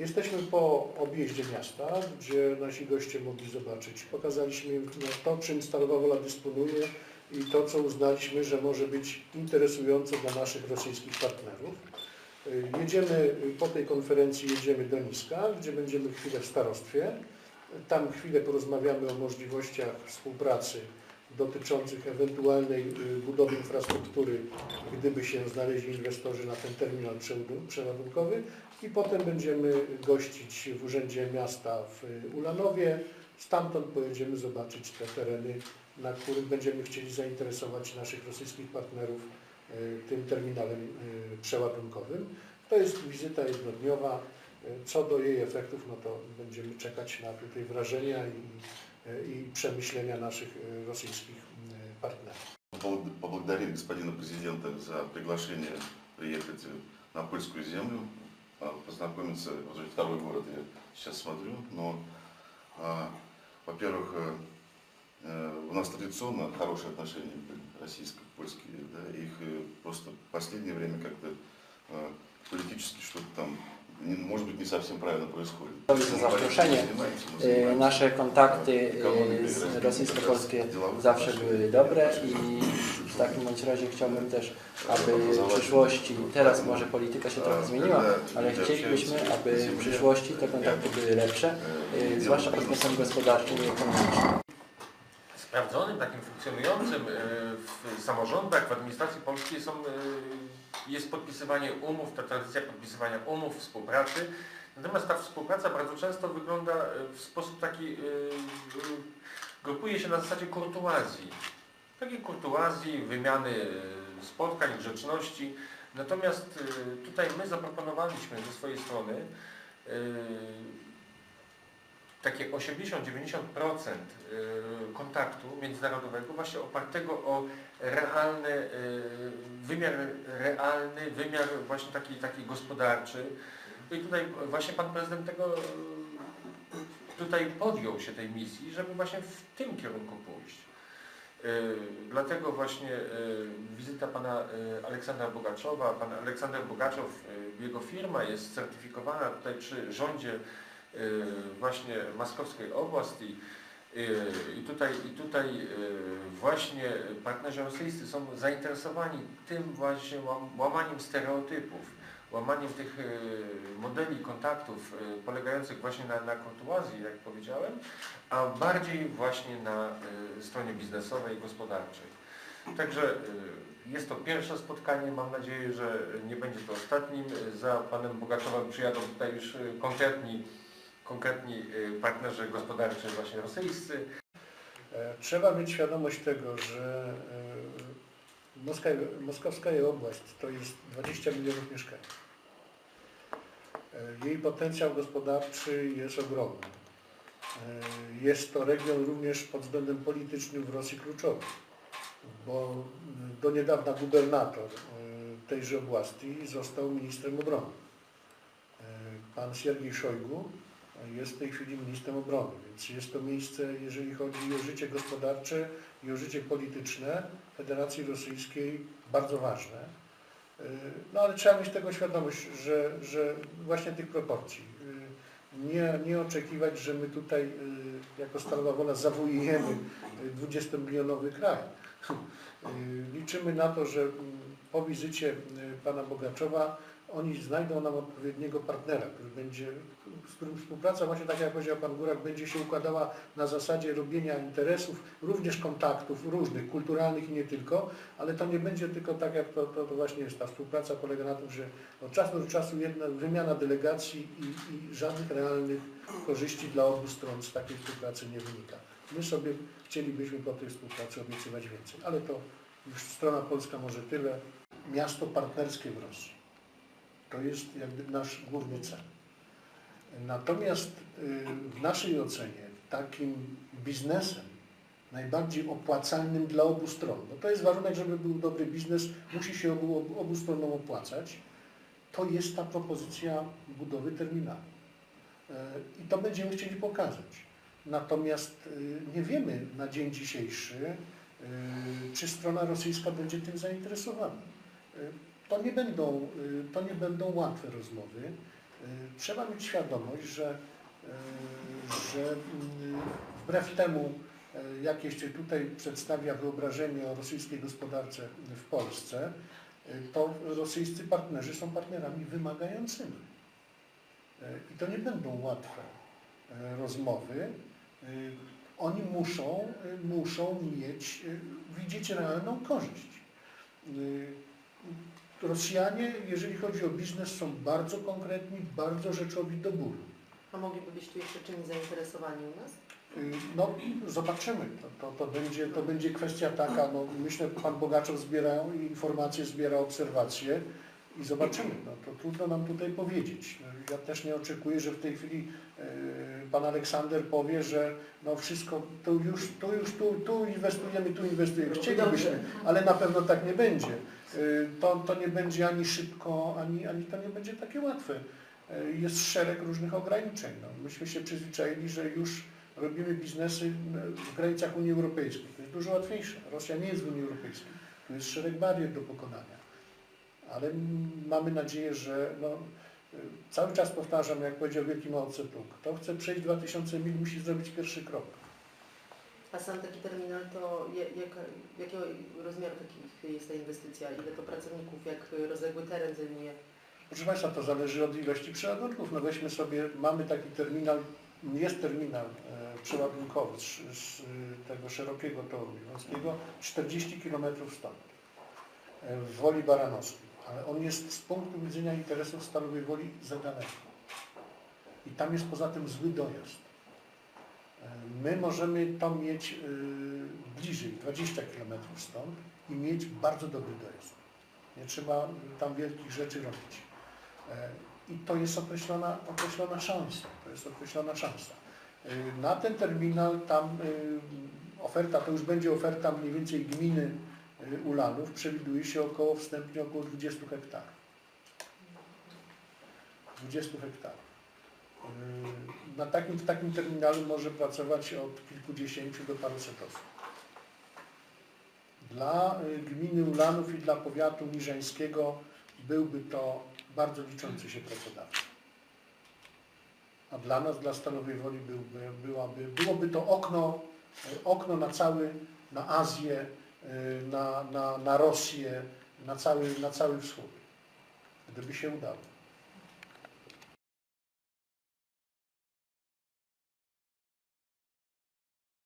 Jesteśmy po objeździe miasta, gdzie nasi goście mogli zobaczyć. Pokazaliśmy im no, to, czym Stalowa Wola dysponuje i to, co uznaliśmy, że może być interesujące dla naszych rosyjskich partnerów. Y, Jedziemy y, po tej konferencji jedziemy do Niska, gdzie będziemy chwilę w starostwie. Tam chwilę porozmawiamy o możliwościach współpracy dotyczących ewentualnej y, budowy infrastruktury, gdyby się znaleźli inwestorzy na ten terminal przeładu- przeładunkowy i potem będziemy gościć w Urzędzie Miasta w y, Ulanowie. Stamtąd pojedziemy zobaczyć te tereny, na których będziemy chcieli zainteresować naszych rosyjskich partnerów y, tym terminalem przeładunkowym. To jest wizyta jednodniowa. Co do jej efektów, no to będziemy czekać na tutaj wrażenia i, i przemyślenia naszych y, rosyjskich y, partnerów. Побл- Поблагодарить господина президента за приглашение приехать на польскую землю, а, познакомиться, уже второй город я сейчас смотрю, но, а, во-первых, э, э, у нас традиционно хорошие отношения российско-польские, да, их э, просто в последнее время как-то э, политически что-то там, может быть, не совсем правильно происходит. Dziękuję za zaproszenie. Занимаемся, мы E, занимаемся. Nasze kontakty Ekonomiką e, z rozwoju, rosyjsko-polskie działały zawsze nasze- były dobre i w takim bądź razie chciałbym też, aby w przyszłości, teraz może polityka się trochę zmieniła, ale chcielibyśmy, aby w przyszłości te kontakty były lepsze, e, zwłaszcza pod kątem gospodarczym i ekonomicznym. sprawdzonym, takim funkcjonującym e, w samorządach, w administracji polskiej są, e, jest podpisywanie umów, ta tradycja podpisywania umów, współpracy. Natomiast ta współpraca bardzo często wygląda e, w sposób taki, e, e, grupuje się na zasadzie kurtuazji. Takiej kurtuazji, wymiany spotkań, grzeczności. Natomiast tutaj my zaproponowaliśmy ze swojej strony takie 80-90% y, kontaktu międzynarodowego właśnie opartego o realny y, wymiar realny, wymiar właśnie taki, taki gospodarczy. I tutaj właśnie Pan Prezydent tego y, tutaj podjął się tej misji, żeby właśnie w tym kierunku pójść. Dlatego właśnie wizyta pana Aleksandra Bogaczowa, pan Aleksander Bogaczow, jego firma jest certyfikowana tutaj przy rządzie właśnie Maskowskiej Oblasti y, i tutaj, i tutaj y, właśnie partnerzy rosyjscy są zainteresowani tym właśnie łam- łamaniem stereotypów, łamaniem tych y, modeli kontaktów y, polegających właśnie na, na kurtuazji, jak powiedziałem, a bardziej właśnie na y, stronie biznesowej i gospodarczej. Także y, jest to pierwsze spotkanie, mam nadzieję, że nie będzie to ostatnim. Za panem Bogaczowem przyjadą tutaj już y, konkretni, konkretni y, partnerzy gospodarczy właśnie rosyjscy. E, Trzeba mieć świadomość tego, że e, Moska, Moskowska Oblast to jest 20 milionów mieszkańców. E, Jej potencjał gospodarczy jest ogromny. Jest to region również pod względem politycznym w Rosji kluczowy, bo do niedawna gubernator tejże oblasti został ministrem obrony. Pan Siergiej Szojgu jest w tej chwili ministrem obrony, więc jest to miejsce, jeżeli chodzi o życie gospodarcze i o życie polityczne Federacji Rosyjskiej, bardzo ważne. Yy, No ale trzeba mieć tego świadomość, że, że właśnie tych proporcji. Yy, Nie, nie oczekiwać, że my tutaj yy, jako Stalowa Wola zawojujemy yy, 20-milionowy kraj. Liczymy na to, że mm, po wizycie pana Bogaczowa oni znajdą nam odpowiedniego partnera, który będzie, z którym współpraca, właśnie tak jak powiedział Pan Górak, będzie się układała na zasadzie robienia interesów, również kontaktów różnych, kulturalnych i nie tylko, ale to nie będzie tylko tak, jak to, to, to właśnie jest. Ta współpraca polega na tym, że od czasu do czasu jedna wymiana delegacji i, i żadnych realnych korzyści dla obu stron z takiej współpracy nie wynika. My sobie chcielibyśmy po tej współpracy obiecywać więcej, ale to już strona polska może tyle. Miasto partnerskie w Rosji. To jest jakby nasz główny cel. Natomiast y, w naszej ocenie takim biznesem najbardziej opłacalnym dla obu stron, bo to jest warunek, żeby był dobry biznes, musi się obu, obu, stronom opłacać, to jest ta propozycja budowy terminalu. Y, I to będziemy chcieli pokazać. Natomiast y, nie wiemy na dzień dzisiejszy, y, czy strona rosyjska będzie tym zainteresowana. Y, To nie będą, y, to nie będą łatwe rozmowy. Trzeba mieć świadomość, że, y, że wbrew temu, y, jakie się tutaj przedstawia wyobrażenie o rosyjskiej gospodarce w Polsce, y, to rosyjscy partnerzy są partnerami wymagającymi. Y, I to nie będą łatwe y, rozmowy. Y, Oni muszą, y, muszą mieć, y, widzieć realną korzyść. Rosjanie, jeżeli chodzi o biznes, są bardzo konkretni, bardzo rzeczowi do bólu. A mogliby być tu jeszcze czymś zainteresowani u nas? No zobaczymy. To, to, to, będzie, to będzie kwestia taka, no myślę, pan Bogaczow zbiera informacje, zbiera obserwacje i zobaczymy. No, to trudno nam tutaj powiedzieć. Ja też nie oczekuję, że w tej chwili y, pan Aleksander powie, że no wszystko, tu już, tu już, tu, tu inwestujemy, tu inwestujemy. Chcielibyśmy, ale na pewno tak nie będzie. Y, To, to nie będzie ani szybko, ani, ani to nie będzie takie łatwe. Y, Jest szereg różnych ograniczeń. No, myśmy się przyzwyczaili, że już robimy biznesy y, w granicach Unii Europejskiej. To jest dużo łatwiejsze. Rosja nie jest w Unii Europejskiej. Tu jest szereg barier do pokonania. Ale mamy nadzieję, że no, cały czas powtarzam, jak powiedział Wielki Mao Tse-tung, kto chce przejść 2000 mil, musi zrobić pierwszy krok. A sam taki terminal to je, jaka, jakiego rozmiaru takich jest ta inwestycja? Ile to pracowników, jak rozległy teren zajmuje? Proszę Państwa, to zależy od ilości przeładunków. No weźmy sobie, mamy taki terminal, jest terminal e, przeładunkowy z, z e, tego szerokiego toru Miłowskiego, 40 km stąd, e, w Woli Baranowskiej. Ale on jest z punktu widzenia interesów Stalowej Woli za daleko. I tam jest poza tym zły dojazd. E, My możemy tam mieć e, bliżej, 20 km stąd i mieć bardzo dobry dojazd. Nie trzeba tam wielkich rzeczy robić. E, I to jest określona, określona szansa. To jest określona szansa. Na ten terminal tam oferta, to już będzie oferta mniej więcej gminy Ulanów, przewiduje się około wstępnie około 20 hektarów. 20 hektarów. E, Na takim, w takim terminalu może pracować od kilkudziesięciu do paruset osób. Dla y, gminy Ulanów i dla powiatu niżeńskiego byłby to bardzo liczący się pracodawca. A dla nas, dla Stalowej Woli byłby, byłaby, byłoby to okno, y, okno na cały, na Azję, na, na, na Rosję, na cały, na cały wschód. Gdyby się udało.